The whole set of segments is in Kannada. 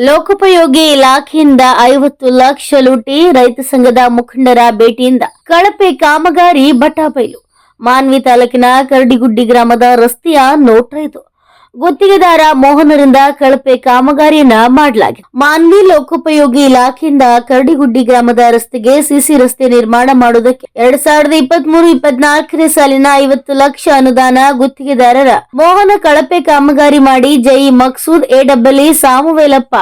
ಲೋಕೋಪಯೋಗಿ ಇಲಾಖೆಯಿಂದ ಐವತ್ತು ಲಕ್ಷ ಲೂಟಿ ರೈತ ಸಂಘದ ಮುಖಂಡರ ಭೇಟಿಯಿಂದ ಕಳಪೆ ಕಾಮಗಾರಿ ಬಟಾಬೈಲು ಮಾನ್ವಿ ತಾಲೂಕಿನ ಕರಡಿಗುಡ್ಡಿ ಗ್ರಾಮದ ರಸ್ತೆಯ ನೋಟ ಇದು ಗುತ್ತಿಗೆದಾರ ಮೋಹನರಿಂದ ಕಳಪೆ ಕಾಮಗಾರಿಯನ್ನ ಮಾಡಲಾಗಿದೆ. ಮಾನ್ವಿ ಲೋಕೋಪಯೋಗಿ ಇಲಾಖೆಯಿಂದ ಕರಡಿಗುಡ್ಡಿ ಗ್ರಾಮದ ರಸ್ತೆಗೆ ಸಿಸಿ ರಸ್ತೆ ನಿರ್ಮಾಣ ಮಾಡುವುದಕ್ಕೆ ಎರಡ್ ಸಾವಿರದ ಇಪ್ಪತ್ತ್ ಮೂರು ಇಪ್ಪತ್ನಾಲ್ಕನೇ ಸಾಲಿನ ಐವತ್ತು ಲಕ್ಷ ಅನುದಾನ ಗುತ್ತಿಗೆದಾರರ ಮೋಹನ ಕಳಪೆ ಕಾಮಗಾರಿ ಮಾಡಿ ಜೈ ಮಕ್ಸೂದ್ ಎಡಬ್ಲ್ಇ ಸಾಮುವೇಲಪ್ಪ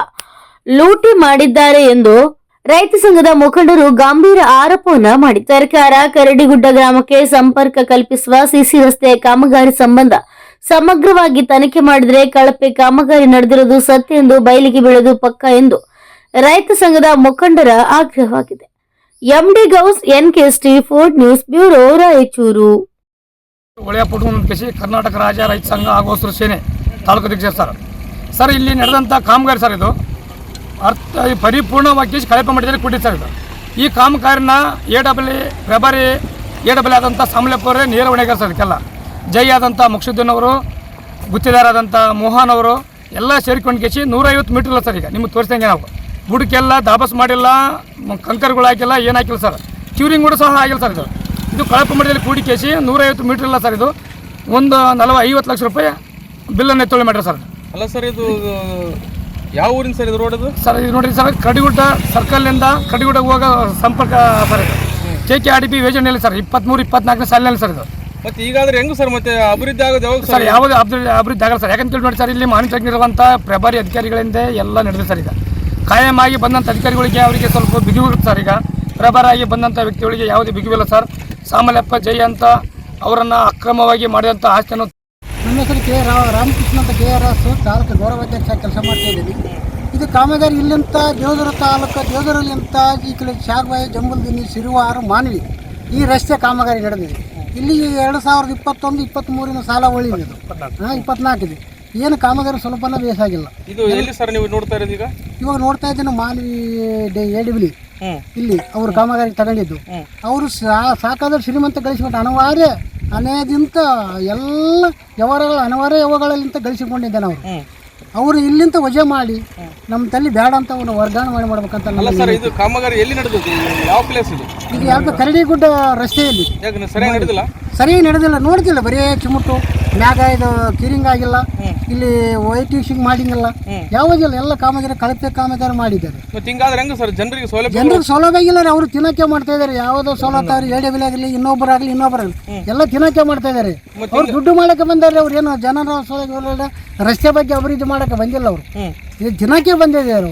ಲೂಟಿ ಮಾಡಿದ್ದಾರೆ ಎಂದು ರೈತ ಸಂಘದ ಮುಖಂಡರು ಗಂಭೀರ ಆರೋಪವನ್ನ ಮಾಡಿ ಸರ್ಕಾರ ಕರಡಿಗುಡ್ಡ ಗ್ರಾಮಕ್ಕೆ ಸಂಪರ್ಕ ಕಲ್ಪಿಸುವ ಸಿಸಿ ರಸ್ತೆ ಕಾಮಗಾರಿ ಸಂಬಂಧ ಸಮಗ್ರವಾಗಿ ತನಿಖೆ ಮಾಡಿದರೆ ಕಳಪೆ ಕಾಮಗಾರಿ ನಡೆದಿರುವುದು ಸತ್ಯ ಎಂದು ಬಯಲಿಗೆ ಬೀಳದು ಪಕ್ಕ ಎಂದು ರೈತ ಸಂಘದ ಮುಖಂಡರ ಆಗ್ರಹವಾಗಿದೆ ಎಂಡಿ ಗೌಸ್ ಎನ್ ಎನ್ಕೆಎಸ್ಟಿ ಫೋರ್ಡ್ ನ್ಯೂಸ್ ಬ್ಯೂರೋ, ರಾಯಚೂರು. ಕರ್ನಾಟಕ ರಾಜ್ಯ ರೈತ ಸಂಘ ಹಾಗೂ ಹಸಿರು ಸೇನೆ ತಾಲೂಕು ಅಧ್ಯಕ್ಷ ಸರ್. ಸರ್, ಇಲ್ಲಿ ನಡೆದಂಥ ಕಾಮಗಾರಿ ಸರ್ ಇದು. ಅರ್ಥ ಪರಿಪೂರ್ಣವಾಗಿ ಕಳಪೆ ಮಾಡಿದರೆ ಕೊಟ್ಟಿದ್ದು ಸರ್ ಇದು. ಈ ಕಾಮಗಾರಿನ ಎ ಡಬ್ಲ್ಯೂ, ಪ್ರಭಾರಿ ಎ ಡಬ್ಲ್ಯೂ ಆದಂಥ ಸಾಮಲಪ್ಪ ಅವರೇ ನೇರ ಹೊಣೆಗಾರ ಸರ್ ಇದಕ್ಕೆಲ್ಲ. ಜೈ ಆದಂಥ ಮುಕ್ಷುದ್ದೀನ್ ಅವರು ಗುತ್ತಿದಾರಾದಂಥ ಮೋಹನ್ ಅವರು ಎಲ್ಲ ಸೇರಿಕೊಂಡು ಕೇಸಿ ನೂರೈವತ್ತು ಮೀಟ್ರ್ ಇಲ್ಲ ಸರ್ ಈಗ ನಿಮ್ಗೆ ತೋರಿಸ್ದಂಗೆ ನಾವು. ಬುಡಕ್ಕೆಲ್ಲ ದಾಬಸ್ ಮಾಡಿಲ್ಲ ಕಂಕರ್ಗಳು ಹಾಕಿಲ್ಲ ಏನು ಹಾಕಿಲ್ಲ ಸರ್. ಕ್ಯೂರಿಂಗ್ ಕೂಡ ಸಹ ಆಗಿಲ್ಲ ಸರ್ ಇದು. ಇದು ಕಳಪ ಮಟ್ಟದಲ್ಲಿ ಕೂಡಿ ಕೇಸಿ ನೂರೈವತ್ತು ಮೀಟ್ರ್ ಇಲ್ಲ ಸರ್ ಇದು. ಒಂದು ನಲವ ಐವತ್ತು ಲಕ್ಷ ರೂಪಾಯಿ ಬಿಲ್ಲನ್ನು ಎತ್ತೊಳ್ಳೆ ಮಾಡ್ರಿ ಸರ್. ಅಲ್ಲ ಸರ್ ಇದು ಯಾವ ಊರಿನ ಸರ್ ಇದು ರೋಡ್ ಅದು? ಸರ್ ಇದು ನೋಡಿರಿ ಸರ್ ಕಡಿಗುಡ್ಡ ಸರ್ಕಲ್ನಿಂದ ಕಡಿಗುಡ್ಡ ಹೋಗೋ ಸಂಪರ್ಕ ಸರ್ ಇದು. K K R D P ಯೋಜನೆಯಲ್ಲಿ ಸರ್ ಇಪ್ಪತ್ತ್ಮೂರು ಇಪ್ಪತ್ನಾಲ್ಕನೇ ಸಾಲಿನಲ್ಲಿ ಸರ್ ಇದು. ಮತ್ತೆ ಈಗಾದ್ರೆ ಹೆಂಗು ಸರ್ ಮತ್ತೆ ಅಭಿವೃದ್ಧಿ ಆಗೋದು ಯಾವಾಗ ಸರ್ ಸರ್? ಯಾವುದೇ ಅಭಿವೃದ್ಧಿ ಅಭಿವೃದ್ಧಿ ಆಗಲ್ಲ ಸರ್. ಯಾಕಂತ ಹೇಳಿ ನೋಡಿ ಸರ್ ಇಲ್ಲಿ ಮಾನಿಟರಿಂಗ್ ಇರುವಂಥ ಪ್ರಭಾರಿ ಅಧಿಕಾರಿಗಳಿಂದ ಎಲ್ಲ ನಡೆದಿದೆ ಸರ್ ಈಗ. ಕಾಯಂ ಆಗಿ ಬಂದಂಥ ಅಧಿಕಾರಿಗಳಿಗೆ ಅವರಿಗೆ ಸ್ವಲ್ಪ ಬಿಗಿ ಇರುತ್ತೆ ಸರ್ ಈಗ. ಪ್ರಭಾರಾಗಿ ಬಂದಂಥ ವ್ಯಕ್ತಿಗಳಿಗೆ ಯಾವುದೇ ಬಿಗುವಿಲ್ಲ ಸರ್. ಸಾಮಲಪ್ಪ ಜೈ ಅಂತ ಅವರನ್ನು ಅಕ್ರಮವಾಗಿ ಮಾಡಿದಂಥ ಆಸ್ತಿಯನ್ನು ನನ್ನ ಹೆಸರು ಕೆ ರಾ ರಾಮಕೃಷ್ಣ ಅಂತ ಕೆ ಆರ್ ಎಸ್ ತಾಲೂಕು ಗೌರವಾಧ್ಯಕ್ಷ ಕೆಲಸ ಮಾಡ್ತಾ ಇದ್ದೀವಿ ಇದು ಕಾಮಗಾರಿ ಇಲ್ಲಿಂತ ದೇವದುರ್ಗ ತಾಲೂಕು ದೇವದೂರಲ್ಲಿಂತ ಈ ಕಡೆ ಶಾರ್ಬಾಯಿ ಜಂಬಲ್ದಿನಿ ಸಿರುವಾರು ಮಾನ್ವಿ. ಈ ರಸ್ತೆ ಕಾಮಗಾರಿ ನಡೆದಿದೆ. ಇಲ್ಲಿ ಎರಡು ಸಾವಿರದ ಇಪ್ಪತ್ತೊಂದು ಇಪ್ಪತ್ತ್ಮೂರಿನ ಸಾಲ ಉಳಿದಿದೆ ಇದು ಹಾಂ ಇಪ್ಪತ್ನಾಲ್ಕಿದೆ. ಏನು ಕಾಮಗಾರಿ ಸ್ವಲ್ಪನ ಬೇಸಾಗಿಲ್ಲ ಇದು ಎಲ್ಲಿ ಸರ್ ನೀವು ನೋಡ್ತಾ ಇರೋದು ಈಗ? ಇವಾಗ ನೋಡ್ತಾ ಇದ್ದೀನಿ ಮಾನ್ವಿ ಎ ಇಲ್ಲಿ ಅವರು ಕಾಮಗಾರಿ ತಗೊಂಡಿದ್ದು. ಅವರು ಸಾಕಾದ್ರೆ ಶ್ರೀಮಂತ ಗಳಿಸಿಕೊಂಡು ಅನಿವಾರ್ಯ ಅನೇದಿಂತ ಎಲ್ಲ ವ್ಯವಹಾರಗಳ ಅನಿವಾರ್ಯ ವ್ಯವಹಾರಗಳಿಂದ ಗಳಿಸಿಕೊಂಡಿದ್ದಾನೆ ಅವರು. ಅವರು ಇಲ್ಲಿಂದ ವಜಾ ಮಾಡಿ ನಮ್ಮ ತಲೆ ಬೇಡ ಅಂತ ಅವನು ವರ್ಗಾವಣೆ ಮಾಡಿ ಮಾಡ್ಬೇಕಂತ ಅಲ್ಲ ಸರ್ ಇದು ಕಾಮಗಾರಿ ಎಲ್ಲಿ ಯಾವ ಪ್ಲೇಸ್ ಇದು? ಇದು ಯಾವ್ದು ಕರಡಿಗುಡ್ಡ ರಸ್ತೆಯಲ್ಲಿ. ಸರಿಯಾಗಿ ನಡೆದಿಲ್ಲ? ಸರಿಯಾಗಿ ನಡೆದಿಲ್ಲ ನೋಡ್ತಿಲ್ಲ ಬರೀ ಚಿಮುಟ್ಟು ಮ್ಯಾಗ ಇದು ಕಿರಿಂಗ್ ಆಗಿಲ್ಲ. ಇಲ್ಲಿ ವೈಟ್ ಫಿಶಿಂಗ್ ಮಾಡಿಂಗಲ್ಲ ಯಾವುದಿಲ್ಲ ಎಲ್ಲ ಕಾಮಗಾರಿ ಕಳಪೆ ಕಾಮಗಾರಿ ಮಾಡಿದ್ದಾರೆ? ಮತ್ತೆ ಹಿಂಗಾದ್ರೆ ಹೆಂಗು ಸರ್ ಜನರಿಗೆ ಸೌಲಭ್ಯ ಜನರಿಗೆ ಸೌಲಭ್ಯ ಇಲ್ಲ ರೀ ಅವರು ತಿನ್ನಕ್ಕೆ ಮಾಡ್ತಾ ಇದಾರೆ. ಯಾವುದೋ ಸೌಲಭ್ಯ ಅವ್ರು ಎಡೆ ಬೆಲೆ ಆಗಲಿ ಇನ್ನೊಬ್ಬರಾಗಲಿ ಇನ್ನೊಬ್ಬರಾಗಲಿ ಎಲ್ಲ ತಿನ್ನಕ್ಕೆ ಮಾಡ್ತಾ ಇದ್ದಾರೆ ಅವ್ರು ದುಡ್ಡು ಮಾಡಕ್ಕೆ ಬಂದಾರೆ ಅವ್ರು ಏನೋ ಜನರ ಸೌಲಭ್ಯ ರಸ್ತೆ ಬಗ್ಗೆ ಅಭಿವೃದ್ಧಿ ಮಾಡಕ್ಕೆ ಬಂದಿಲ್ಲ ಅವರು. ಇದು ದಿನಕ್ಕೆ ಬಂದಿದ್ದಾರೆ ಅವರು.